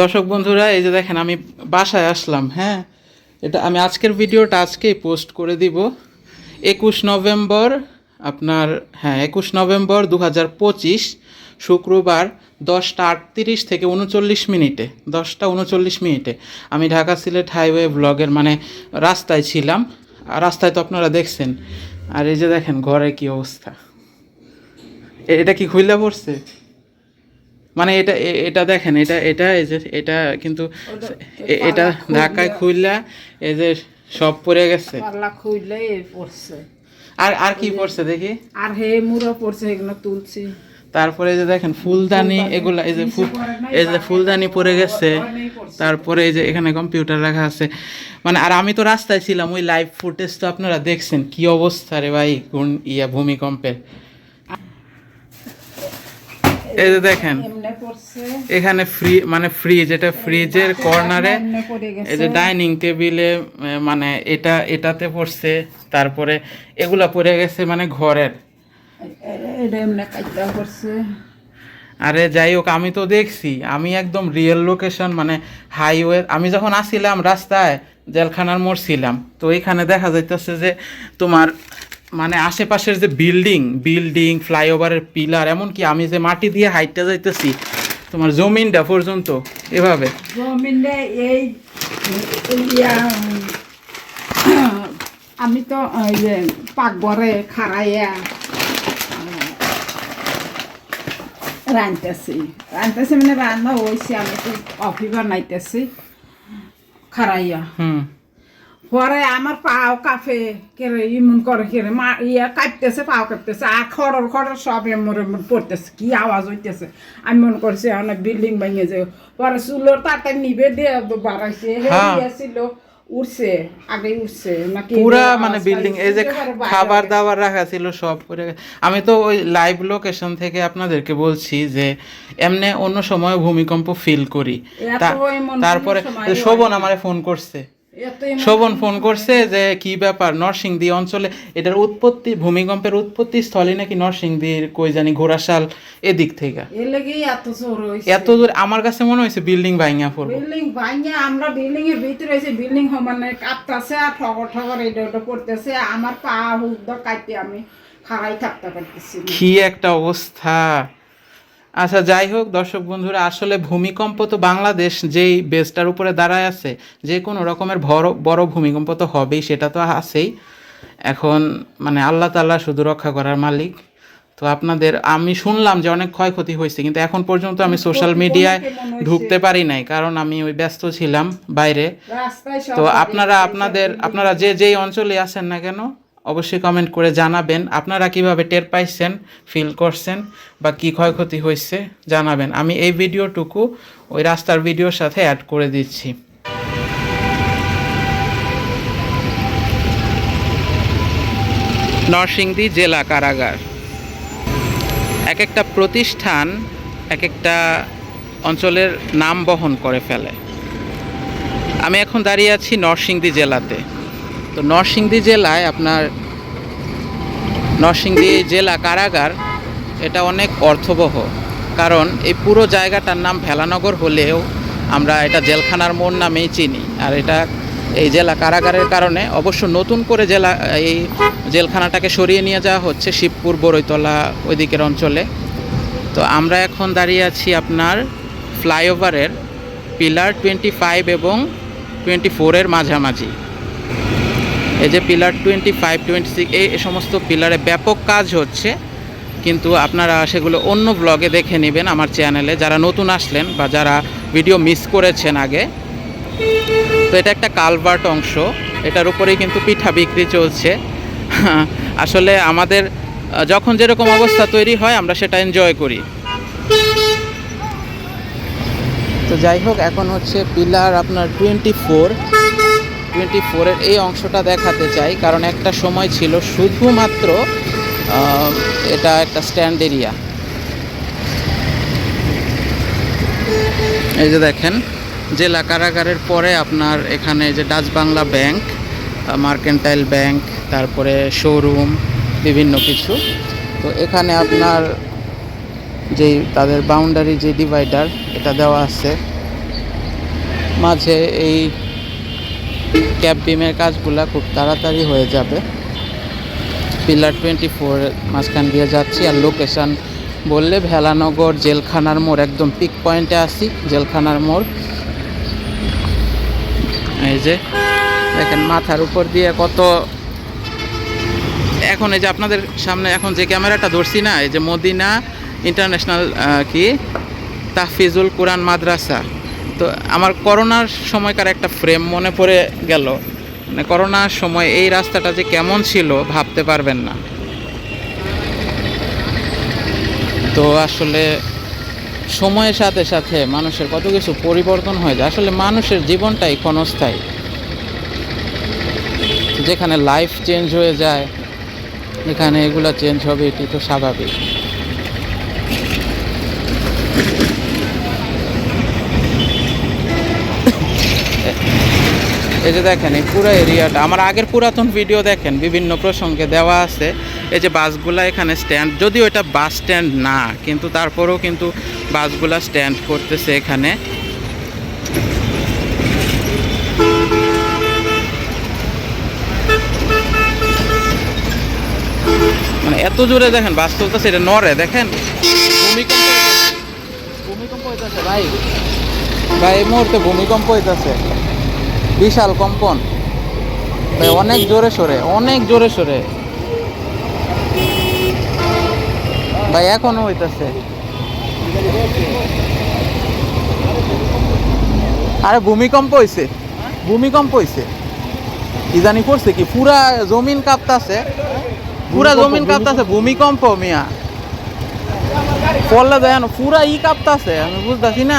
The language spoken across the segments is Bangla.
দর্শক বন্ধুরা, এই যে দেখেন, আমি বাসায় আসলাম হ্যাঁ? এটা আমি আজকের ভিডিওটা আজকেই পোস্ট করে দিব। একুশ নভেম্বর আপনার হ্যাঁ একুশ নভেম্বর দু হাজার পঁচিশ, শুক্রবার দশটা আটত্রিশ থেকে উনচল্লিশ মিনিটে, দশটা উনচল্লিশ মিনিটে। আমি ঢাকা সিলেট হাইওয়ে ব্লগের মানে রাস্তায় ছিলাম। আর রাস্তায় তো আপনারা দেখছেন। আর এই যে দেখেন, ঘরে কি অবস্থা। এটা কি খুইলা পড়ছে? মানে এটা এটা দেখেন এটা এটা এই যে এটা কিন্তু এটা ঢাকায় খুইলা এই যে সব পড়ে গেছে। খুইলে পড়ছে। আর আর কি পড়ছে দেখি? আর হে মুড়ো পড়ছে এগুলো তুলছি। তারপরে যে দেখেন ফুলদানি এগুলা এই যে ফুল এই যে ফুলদানি পড়ে গেছে। তারপরে এই যে এখানে কম্পিউটার রাখা আছে। মানে আর আমি তো রাস্তায় ছিলাম ওই লাইভ ফুটেজ তো আপনারা দেখছেন কি অবস্থা রে ভাই কোন ইয়া ভূমিকম্পের। এই যে দেখেন এখানে ফ্রি মানে ফ্রিজ এটা ফ্রিজের কর্নারে এই যে ডাইনিং টেবিলে মানে এটা এটাতে পড়ছে তারপরে এগুলা পড়ে গেছে মানে ঘরের। আরে যাই হোক আমি তো দেখছি আমি একদম রিয়েল লোকেশন মানে হাইওয়ে আমি যখন আসছিলাম রাস্তায় জেলখানার মোড় ছিলাম তো এখানে দেখা যাইতেছে যে তোমার মানে আশেপাশের যে বিল্ডিং বিল্ডিং ফ্লাইওভারের পিলার এমনকি আমি যে মাটি দিয়ে হাইটটা যাইতেছি তোমার জমিনটা পর্যন্ত এভাবে। জমিনে এই আমি তো ওই যে পাকঘরে খারাইয়া রাঁধতেছি। রাঁধতেছি মানে রান্না হয়েছে আমি তো কফি বানাইতেছি খারাইয়া হুম। পরে আমার পাও কাফে কেরে ইমন করে কেরে মা ইয়া কাঁপতেছে পাও কাঁপতেছে আর খড়র খড়র সব এমর এমর পড়তেছে কি আওয়াজ হইতেছে। আমি মনে করছি অনেক বিল্ডিং ভেঙে যে পরে চুলোর তাতে নিবে দিয়ে বাড়াইছে। হ্যাঁ। ছিল উঠছে আগে উঠছে নাকি পুরা মানে বিল্ডিং এই যে খাবার দাবার রাখা ছিল সব করে আমি তো ওই লাইভ লোকেশন থেকে আপনাদেরকে বলছি যে এমনি অন্য সময় ভূমিকম্প ফিল করি। তারপরে শোভন আমারে ফোন করছে। এমন শোভন ফোন করছে যে কি ব্যাপার? নরসিংদী অঞ্চলে এটার উৎপত্তি ভূমিকম্পের উৎপত্তি স্থলই নাকি নরসিংদীর কই জানি ঘোড়াশাল এদিক থেকে? এত জোর হয়েছে এত দূর আমার কাছে মনে হয়েছে বিল্ডিং ভাঙা পড়ব। বিল্ডিং ভাঙে আমরা বিল্ডিং এর ভিতরে এসে বিল্ডিং মানে কাঁপতাছে আর ঠগর ঠগর এটা ওটা পড়তেছে আমার পা হুক কাটতে আমি খাড়াই থাকতে পারতেছি কি একটা অবস্থা। আচ্ছা যাই হোক দর্শক বন্ধুরা আসলে ভূমিকম্প তো বাংলাদেশ যেই বেসটার উপরে দাঁড়ায় আছে যে কোনো রকমের বড় বড় ভূমিকম্প তো হবেই সেটা তো আছেই। এখন মানে আল্লাহ তাল্লাহ শুধু রক্ষা করার মালিক। তো আপনাদের আমি শুনলাম যে অনেক ক্ষয়ক্ষতি হয়েছে কিন্তু এখন পর্যন্ত আমি সোশ্যাল মিডিয়ায় ঢুকতে পারি নাই কারণ আমি ওই ব্যস্ত ছিলাম বাইরে। তো আপনারা আপনাদের আপনারা যে যেই অঞ্চলে আছেন না কেন অবশ্যই কমেন্ট করে জানাবেন। আপনারা কীভাবে টের পাইছেন ফিল করছেন, বা কি ক্ষয়ক্ষতি হয়েছে জানাবেন। আমি এই ভিডিওটুকু ওই রাস্তার ভিডিওর সাথে অ্যাড করে দিচ্ছি। নরসিংদী জেলা কারাগার। এক একটা প্রতিষ্ঠান এক একটা অঞ্চলের নাম বহন করে ফেলে। আমি এখন দাঁড়িয়ে আছি নরসিংদী জেলাতে। তো নরসিংদী জেলায় আপনার নরসিংদী জেলা কারাগার, এটা অনেক অর্থবহ। কারণ এই পুরো জায়গাটার নাম ভেলানগর হলেও আমরা এটা জেলখানার মোড় নামেই চিনি। আর এটা এই জেলা কারাগারের কারণে অবশ্য নতুন করে জেলা, এই জেলখানাটাকে সরিয়ে নিয়ে যাওয়া হচ্ছে শিবপুর বরৈতলা ওই দিকের অঞ্চলে। তো আমরা এখন দাঁড়িয়ে আছি আপনার ফ্লাইওভারের পিলার টোয়েন্টি ফাইভ এবং টোয়েন্টি ফোরের মাঝামাঝি। এই যে pillar twenty five twenty six এই সমস্ত পিলারে ব্যাপক কাজ হচ্ছে। কিন্তু আপনারা সেগুলো অন্য ব্লগে দেখে নেবেন আমার চ্যানেলে যারা নতুন আসলেন বা যারা ভিডিও মিস করেছেন আগে, তো এটা একটা কালভার্ট অংশ। এটার উপরেই কিন্তু পিঠা বিক্রি চলছে। আসলে আমাদের যখন যেরকম অবস্থা তৈরি হয়, আমরা সেটা এনজয় করি। তো যাই হোক, এখন হচ্ছে পিলার আপনার টোয়েন্টি ফোর টোয়েন্টি ফোরের এই অংশটা দেখাতে চাই, কারণ একটা সময় ছিল শুধুমাত্র এটা একটা স্ট্যান্ড এরিয়া। এই যে দেখেন, জেলা কারাগারের পরে আপনার এখানে যে Dutch Bangla bank, mercantile bank, তারপরে শোরুম, বিভিন্ন কিছু। তো এখানে আপনার যেই তাদের বাউন্ডারি যে ডিভাইডার এটা দেওয়া আছে। মাঝে এই ক্যাব বিমের কাজগুলা খুব তাড়াতাড়ি হয়ে যাবে। পিলার টোয়েন্টি ফোর মাঝখান দিয়ে যাচ্ছি আর লোকেশান বললে ভেলানগর জেলখানার মোড়, একদম পিক পয়েন্টে আসি জেলখানার মোড়। এই যে, দেখেন মাথার উপর দিয়ে কত এখন এই যে আপনাদের সামনে এখন যে ক্যামেরাটা ধরছি না, এই যে মদিনা ইন্টারন্যাশনাল কি? তাহফিজুল কোরআন মাদ্রাসা। তো আমার করোনার সময়কার একটা ফ্রেম মনে পড়ে গেল। মানে করোনার সময় এই রাস্তাটা যে কেমন ছিল ভাবতে পারবেন না। তো আসলে সময়ের সাথে সাথে মানুষের কত কিছু পরিবর্তন হয়ে যায়। আসলে মানুষের জীবনটাই ক্ষণস্থায়ী। যেখানে লাইফ চেঞ্জ হয়ে যায় এখানে এগুলো চেঞ্জ হবে এটি তো স্বাভাবিক। এই যে দেখেন, এই পুরো এরিয়াটা, আমার আগের পুরাতন ভিডিও দেখেন, বিভিন্ন প্রসঙ্গে দেওয়া আছে। এই যে বাসগুলা এখানে স্ট্যান্ড যদিও এটা বাস স্ট্যান্ড না, কিন্তু তারপরেও কিন্তু বাসগুলা স্ট্যান্ড করতেছে এখানে। মানে এত জোরে দেখেন, বাস চলতেছে, এটা নড়ে, দেখেন। ভূমিকম্প ভূমিকম্প হইতেছে, ভাই। ভাই, এই মুহূর্তে ভূমিকম্প হইতেছে। বিশাল কম্পন। ভাই অনেক জোরে সরে অনেক জোরে সরে। ভাই এখনও হইতেছে। আরে ভূমিকম্প হইছে। ভূমিকম্প হইছে। কি জানি করছে কি? পুরা জমিন কাঁপতাছে। পুরা জমিন কাঁপতাছে ভূমিকম্প মিয়া। পড়লে দেয় পুরা ই কাঁপতাছে আমি বুঝতেছি না।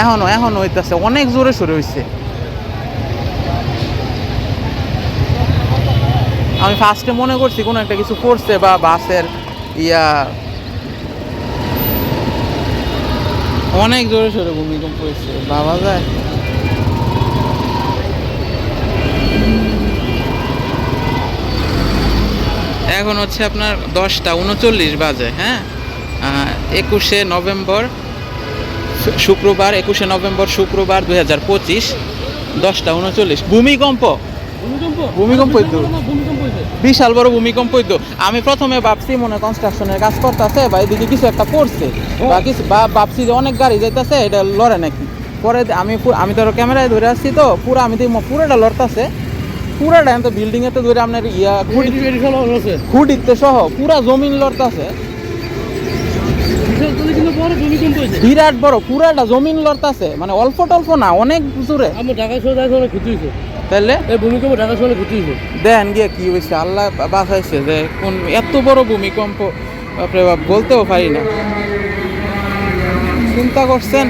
এখনও এখনও হইতাছে, অনেক জোরে সরে হইছে। আমি ফার্স্টে মনে করছি কোনো একটা কিছু করছে বা বাসের ইয়া, অনেক জোরে সরে ভূমিকম্প হয়েছে বাবা যায়? এখন হচ্ছে আপনার দশটা, উনচল্লিশ বাজে হ্যাঁ? একুশে নভেম্বর শুক্রবার একুশে নভেম্বর শুক্রবার দুই হাজার পঁচিশ দশটা উনচল্লিশ। ভূমিকম্প। ভূমিকম্প বিশাল বড় ভূমিকম্প হইতো। আমি প্রথমে ভাবছি মনে কনস্ট্রাকশনের কাজ করতেছে বা এদিকে কিছু একটা করছে। বা কিছু বা ভাবছি যে অনেক গাড়ি যাইতেছে এটা লড়ে নাকি? পরে আমি আমি তো ক্যামেরায় ধরে আসছি তো পুরো আমি দেখি পুরোটা লড়তাছে। পুরাটা তো বিল্ডিং এতে ধরে আপনার ইয়া খুঁটি খুঁটিতে সহ পুরা জমিন লড়তাছে। বিরাট বড় পুরাটা জমিন লড়তাছে মানে অল্প টল্প না অনেক জোরে। তাহলে দেন গিয়ে কি হয়েছে আল্লাহ বাঁচাইছে যে কোন এত বড় ভূমিকম্প বাপরে বাপ বলতেও পারি না। চিন্তা করছেন?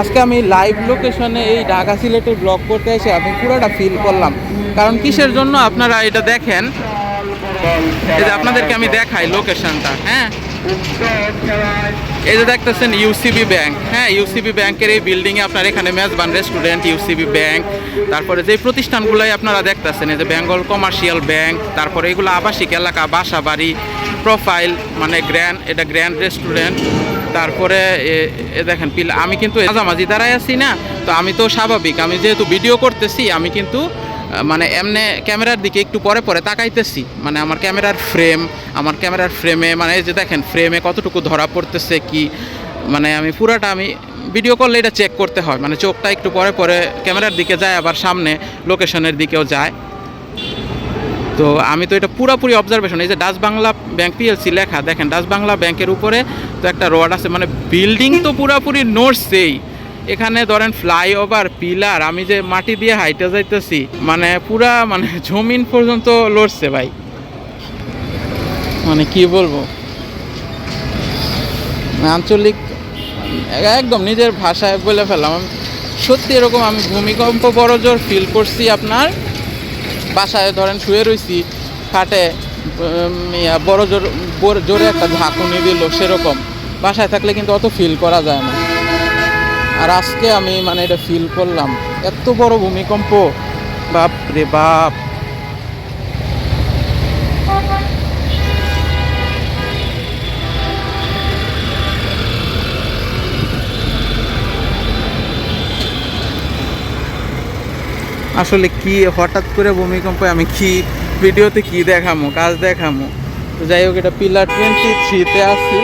আজকে আমি লাইভ লোকেশনে এই ঢাকা সিলেটের ব্লগ করতে এসে আমি পুরোটা ফিল করলাম। কারণ কিসের জন্য আপনারা এটা দেখেন? এই আপনাদেরকে আমি দেখাই লোকেশনটা হ্যাঁ? এই যে দেখতেছেন ইউসিবি ব্যাংক হ্যাঁ ইউসিবি ব্যাংকের এই বিল্ডিংয়ে আপনার এখানে মেজবান রেস্টুরেন্ট ইউসিবি ব্যাংক তারপরে যে প্রতিষ্ঠানগুলোই আপনারা দেখতেছেন, এই যে বেঙ্গল কমার্শিয়াল ব্যাংক তারপরে এগুলো আবাসিক এলাকা বাসা বাড়ি প্রোফাইল মানে গ্র্যান্ড এটা গ্র্যান্ড রেস্টুরেন্ট তারপরে এ- দেখেন, পিল আমি কিন্তু মাঝামাঝি দাঁড়ায় আছি না, তো আমি তো স্বাভাবিক। আমি যেহেতু ভিডিও করতেছি, আমি কিন্তু মানে এমনি ক্যামেরার দিকে একটু পরে পরে তাকাইতেছি। মানে আমার ক্যামেরার ফ্রেম আমার ক্যামেরার ফ্রেমে মানে যে দেখেন ফ্রেমে কতটুকু ধরা পড়তেছে, কি মানে আমি পুরাটা আমি ভিডিও করলে এটা চেক করতে হয়। মানে চোখটা একটু পরে পরে ক্যামেরার দিকে যায়, আবার সামনে লোকেশনের দিকেও যায়। তো আমি তো এটা পুরোপুরি অবজারভেশন এই যে ডাচ বাংলা ব্যাংক পিএলসি লেখা, দেখেন ডাচ বাংলা ব্যাংকের উপরে তো একটা রড আছে মানে বিল্ডিং তো পুরোপুরি নড়ছেই। এখানে ধরেন ফ্লাইওভার পিলার আমি যে মাটি দিয়ে হাইটে যাইতেছি মানে পুরা মানে জমিন পর্যন্ত লড়ছে ভাই। মানে কি বলব? আঞ্চলিক, একদম নিজের ভাষায় বলে ফেললাম। সত্যি এরকম আমি ভূমিকম্প বড় জোর ফিল করছি আপনার। বাসায় ধরেন শুয়ে রইছি, খাটে বড় জোর জোরে একটা ঝাঁকুনি দিল সেরকম। বাসায় থাকলে কিন্তু অত ফিল করা যায় না। আর আজকে আমি মানে এটা ফিল করলাম, এত বড় ভূমিকম্প। বাপ রে বাপ। আসলে কি, হঠাৎ করে ভূমিকম্পে আমি কি ভিডিওতে কি দেখামো, কাজ দেখামো? তো যাই হোক, এটা পিলার টোয়েন্টি থ্রিতে আছি।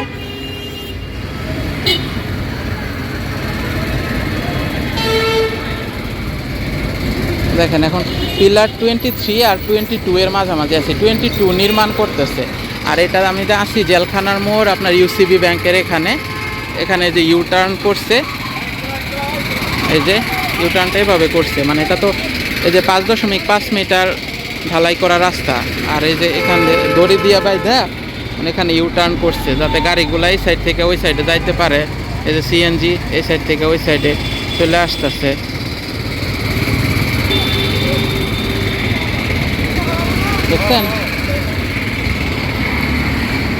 দেখেন এখন পিলার টোয়েন্টি থ্রি আর টোয়েন্টি টু এর মাঝামাঝি আছে। টোয়েন্টি টু নির্মাণ করতেছে। আর এটা আমি যে আসি, জেলখানার মোড়, আপনার ইউসিবি ব্যাংকের এখানে। এখানে যে ইউ টার্ন করছে, এই যে ইউ টার্নটা এভাবে করছে। মানে এটা তো এই যে পাঁচ দশমিক পাঁচ মিটার ঢালাই করা রাস্তা। আর এই যে এখানে দড়ি দিয়া বাইধা মানে এখানে ইউ টার্ন করছে, যাতে গাড়িগুলো এই সাইড থেকে ওই সাইডে যাইতে পারে। এই যে সিএনজি এই সাইড থেকে ওই সাইডে চলে আসতেছে। দেখছেন?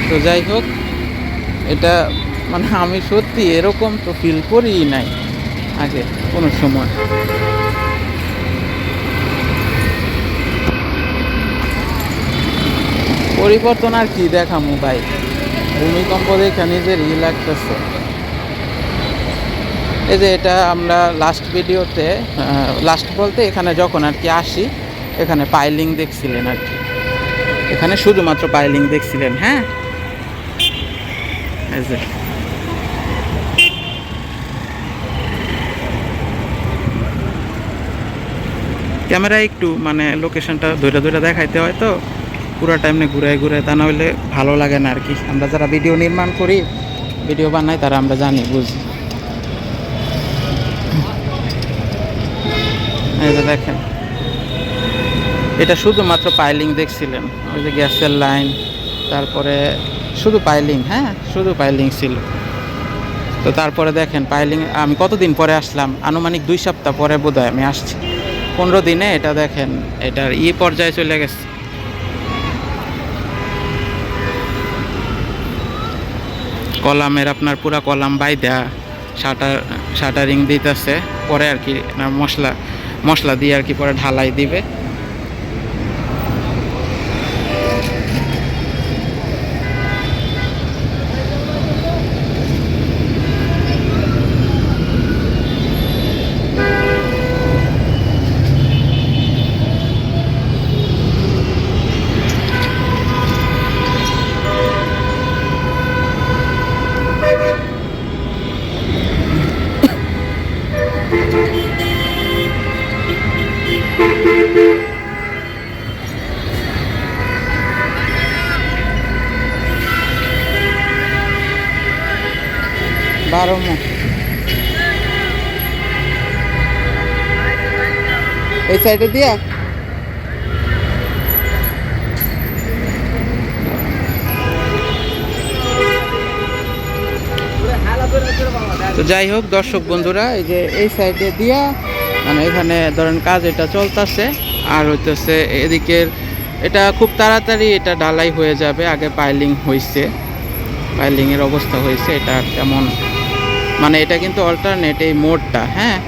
তো যাই হোক, এটা মানে আমি সত্যি এরকম তো ফিল করিই নাই আগে, কোনো সময়। পরিবর্তন আর কি দেখামু ভাই? ভূমিকম্প দেখে নিজের ই লাগতেছে। এই যে এটা আমরা লাস্ট ভিডিওতে লাস্ট বলতে এখানে যখন আর কি আসি, এখানে পাইলিং দেখছিলেন আর কি। এখানে শুধুমাত্র পাইলিং দেখছিলেন হ্যাঁ? ক্যামেরায় একটু মানে লোকেশনটা ধরে ধরে দেখাইতে হয় তো, পুরো টাইমে ঘুরায় ঘুরায়, তা না হলে ভালো লাগে না আর কি। আমরা যারা ভিডিও নির্মাণ করি ভিডিও বানাই, তারা আমরা জানি, বুঝি। এই যে দেখেন। এটা শুধুমাত্র পাইলিং দেখছিলেন। ওই যে গ্যাসের লাইন, তারপরে শুধু পাইলিং হ্যাঁ? শুধু পাইলিং ছিল। তো তারপরে দেখেন, পাইলিং, আমি কতদিন পরে আসলাম? আনুমানিক দুই সপ্তাহ পরে বোধহয় আমি আসছি। পনেরো দিনে এটা দেখেন, এটার ই পর্যায়ে চলে গেছে। কলামের আপনার পুরা কলাম বাইদা, শাটার, শাটারিং দিতেছে। পরে আর কি মশলা মশলা দিয়ে আর কি পরে ঢালাই দিবে। বারো এই সাইডে দিয়া? তো যাই হোক দর্শক বন্ধুরা এই যে এই সাইডে দিয়া মানে এখানে ধরেন কাজ এটা চলতেছে, আর হইতেছে এদিকের এটা খুব তাড়াতাড়ি এটা ঢালাই হয়ে যাবে, আগে পাইলিং হয়েছে পাইলিংয়ের অবস্থা হয়েছে এটা তেমন মানে এটা কিন্তু অল্টারনেট এই মোড়টা হ্যাঁ?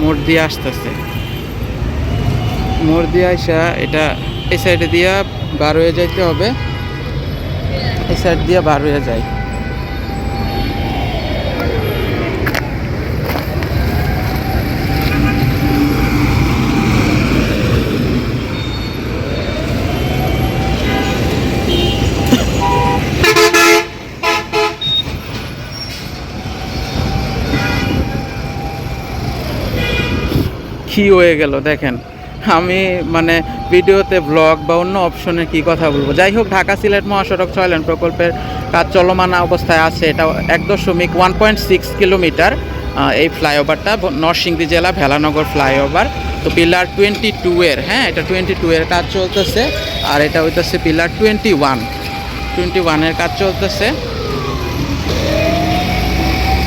মোড় দিয়ে আসতেছে। মোড় দিয়ে আসা এটা এই সাইডে দিয়া বার হয়ে যাইতে হবে। এই সাইড দিয়ে বার হয়ে যায়। কি হয়ে গেল, দেখেন। আমি মানে ভিডিওতে ব্লগ বা অন্য অপশনে কি কথা বলব? যাই হোক, ঢাকা সিলেট মহাসড়ক ছয় লেন প্রকল্পের কাজ চলমান অবস্থায় আছে। এটা এক দশমিক ওয়ান পয়েন্ট সিক্স কিলোমিটার এই ফ্লাইওভারটা নরসিংদী জেলা ভেলানগর ফ্লাইওভার তো পিলার টোয়েন্টি টু এর হ্যাঁ এটা টোয়েন্টি টু এর কাজ চলতেছে, আর এটা হইতেছে পিলার টোয়েন্টি ওয়ান টোয়েন্টি ওয়ানের কাজ চলতেছে।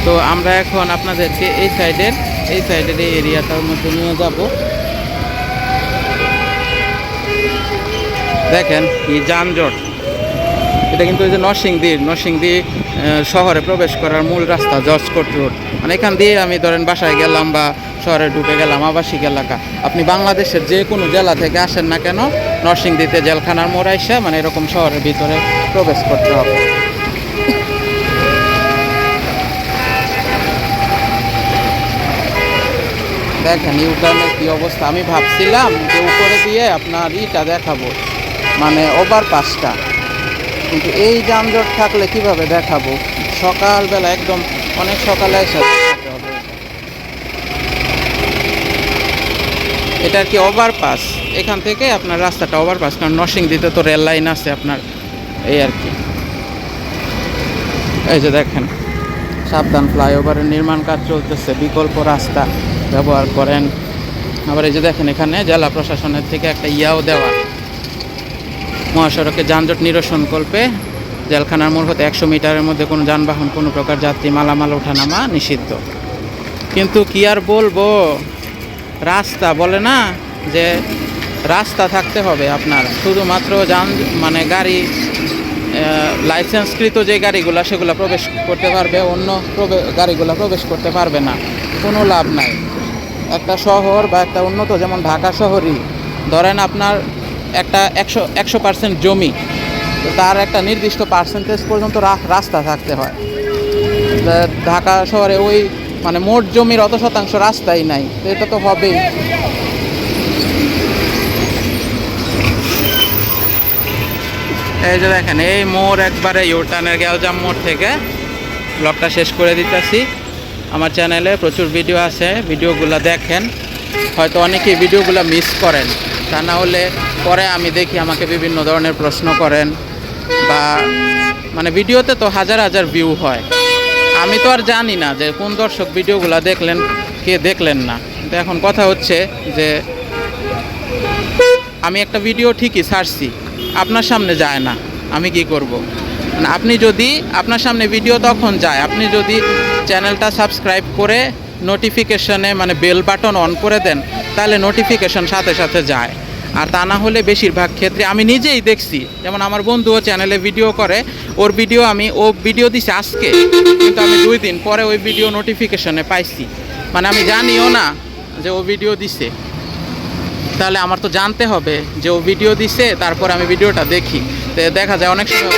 তো আমরা এখন আপনাদেরকে এই সাইডের এই সাইডের এই এরিয়াটার মধ্যে নিয়ে যাব। দেখেন কি যানজট। এটা কিন্তু ওই যে নরসিংদীর নরসিংদী শহরে প্রবেশ করার মূল রাস্তা জর্জকোট রোড। মানে এখান দিয়ে আমি ধরেন বাসায় গেলাম বা শহরে ঢুকে গেলাম, আবাসিক এলাকা। আপনি বাংলাদেশের যে কোনো জেলা থেকে আসেন না কেন, নরসিংদীতে জেলখানার মোড় মানে এরকম শহরের ভিতরে প্রবেশ করতে হবে। দেখেন ইউটার্নের কী অবস্থা। আমি ভাবছিলাম যে উপরে দিয়ে আপনার ইটা দেখাবো। মানে ওভারপাসটা কিন্তু এই যানজট থাকলে কীভাবে দেখাবো? সকালবেলা একদম, অনেক সকালে এসে এটা কি ওভারপাস এখান থেকে আপনার রাস্তাটা ওভারপাস কারণ নরসিং দিতে তো রেল লাইন আছে আপনার, এই আর কি। এই যে দেখেন, সাবধান ফ্লাইওভারের নির্মাণ কাজ চলতেছে। বিকল্প রাস্তা। ব্যবহার করেন। আবার এই যে দেখেন এখানে জেলা প্রশাসনের থেকে একটা ইয়াও দেওয়া। মহাসড়কে যানজট নিরসন কল্পে জেলখানার মোড় হতে একশো মিটারের মধ্যে কোনো যানবাহন, কোনো প্রকার যাত্রী মালামাল ওঠানামা নিষিদ্ধ। কিন্তু কি আর বলব? রাস্তা বলে না যে রাস্তা থাকতে হবে আপনার। শুধুমাত্র যান মানে গাড়ি লাইসেন্সকৃত যে গাড়িগুলো, সেগুলো প্রবেশ করতে পারবে, অন্য গাড়িগুলো প্রবেশ করতে পারবে না। কোনো লাভ নাই। একটা শহর বা একটা উন্নত, যেমন ঢাকা শহরই। ধরেন আপনার একটা একশো একশো পার্সেন্ট জমি তার একটা নির্দিষ্ট পার্সেন্টেজ পর্যন্ত রাস্তা থাকতে হয়। ঢাকা শহরে ওই মানে মোট জমির অত শতাংশ রাস্তাই নাই, তো এটা তো হবেই। এই যে দেখেন, এই মোড় একবারে ইউটানের গ্যালজাম মোড় থেকে। ব্লগটা শেষ করে দিতেছি। আমার চ্যানেলে প্রচুর ভিডিও আছে ভিডিওগুলো দেখেন। হয়তো অনেকেই ভিডিওগুলো মিস করেন। তা না হলে পরে আমি দেখি আমাকে বিভিন্ন ধরনের প্রশ্ন করেন বা মানে ভিডিওতে তো হাজার হাজার ভিউ হয়। আমি তো আর জানি না যে কোন দর্শক ভিডিওগুলো দেখলেন, কে দেখলেন না। কিন্তু এখন কথা হচ্ছে যে, আমি একটা ভিডিও ঠিকই ছাড়ছি, আপনার সামনে যায় না, আমি কি করব? মানে আপনি যদি, আপনার সামনে ভিডিও তখন যায়, আপনি যদি চ্যানেলটা সাবস্ক্রাইব করে নোটিফিকেশনে মানে বেল বাটন অন করে দেন, তাহলে নোটিফিকেশন সাথে সাথে যায়। আর তা না হলে বেশিরভাগ ক্ষেত্রে আমি নিজেই দেখছি, যেমন আমার বন্ধুও চ্যানেলে ভিডিও করে, ওর ভিডিও আমি, ও ভিডিও দিছে আজকে, কিন্তু আমি দুই দিন পরে ওই ভিডিও নোটিফিকেশনে পাইছি। মানে আমি জানিও না যে ও ভিডিও দিছে। তাহলে আমার তো জানতে হবে যে ও ভিডিও দিছে, তারপর আমি ভিডিওটা দেখি। তো দেখা যায় অনেক সময়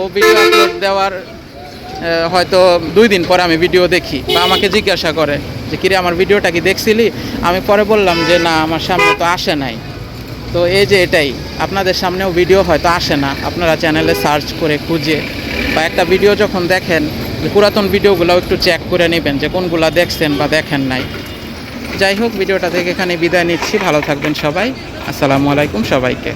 ও ভিডিও আপলোড দেওয়ার হয়তো দুই দিন পরে আমি ভিডিও দেখি বা আমাকে জিজ্ঞাসা করে যে, কিরে, আমার ভিডিওটা কি দেখছিলি? আমি পরে বললাম যে, না, আমার সামনে তো আসে নাই। তো এই যে এটাই, আপনাদের সামনেও ভিডিও হয়তো আসে না। আপনারা চ্যানেলে সার্চ করে খুঁজে বা একটা ভিডিও যখন দেখেন পুরাতন ভিডিওগুলো একটু চেক করে নেবেন যে, কোনগুলো দেখছেন বা দেখেন নাই। যাই হোক ভিডিওটা থেকে এখানে বিদায় নিচ্ছি। ভালো থাকবেন সবাই। আসসালামু আলাইকুম সবাইকে।